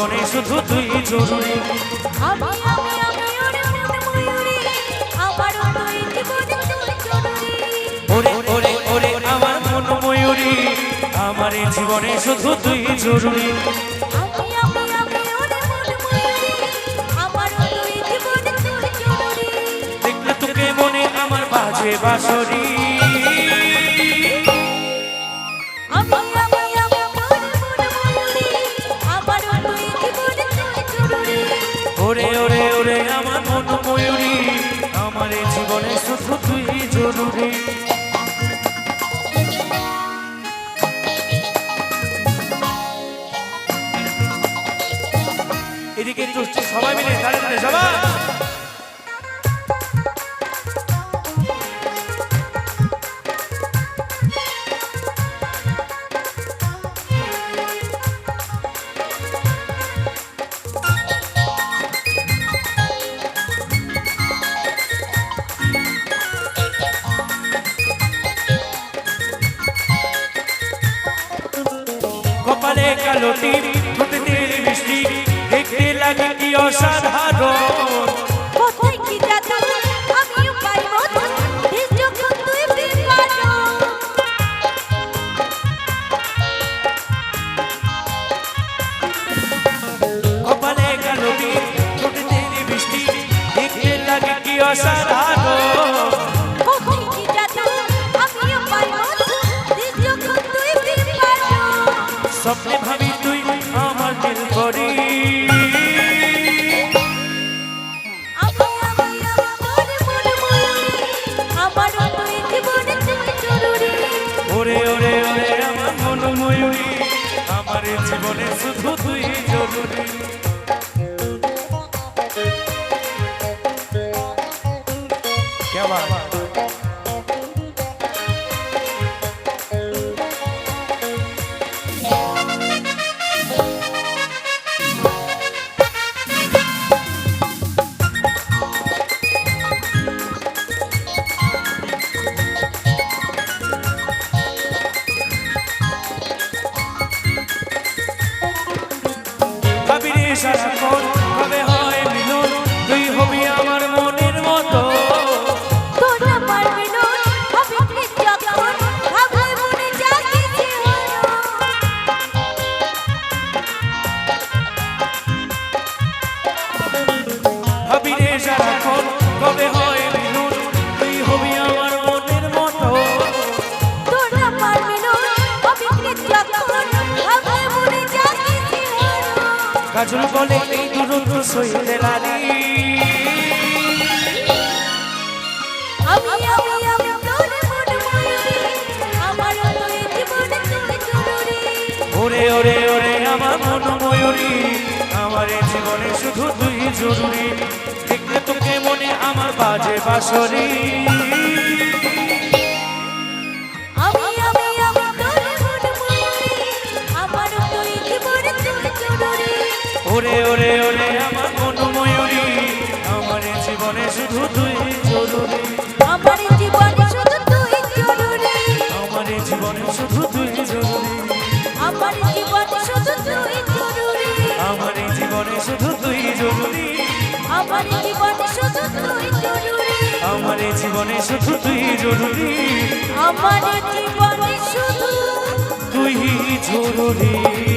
জীবনে শুধু তুই জরুরি। ওরে আমার ওরে ওরে আমার মন ময়ূরী আমার জীবনে শুধু মন তুই জরুরি। দেখলে তোকে মনে আমার বাজে বাসরি এদিকে একটু সবাই মিলে দাঁড়িয়ে সবাই। কালো টিপ ঠোঁটে তেল মিষ্টি। দেখতে লাগে কি অসাধারণ। কোথায় কি জাদু আমিও পাই মধু দিস যখন তুই কপালে দেখতে লাগে কি অসাধারণ। স্বপ্নে ভাবি তুই আমার দিল করি ময়ূরী আমার জীবনে শুধু তুই জরুরি। क्या ইশারা কাজল বলে এই দূরত্ব সইতে লালি আমি আমি আমি তোর মন ময়ূরী আমার তুই জীবনে তুই জরুরি ওরে ওরে ওরে আমার মন ময়ূরী আমার জীবনে শুধু তুই জরুরি। দেখলে তোকে মনে আমার বাজে বাসরি ওরে ওরে ওরে আমার মন ময়ূরী আমার জীবনে শুধু তুই জরুরি। আমার জীবনে শুধু তুই জরুরি। আমার জীবনে শুধু তুই জরুরি। আমার জীবনে শুধু তুই জরুরি। আমার জীবনে শুধু তুই জরুরি। আমার জীবনে শুধু তুই জরুরি। আমার জীবনে শুধু তুই জরুরি। আমার জীবনে শুধু তুই জরুরি।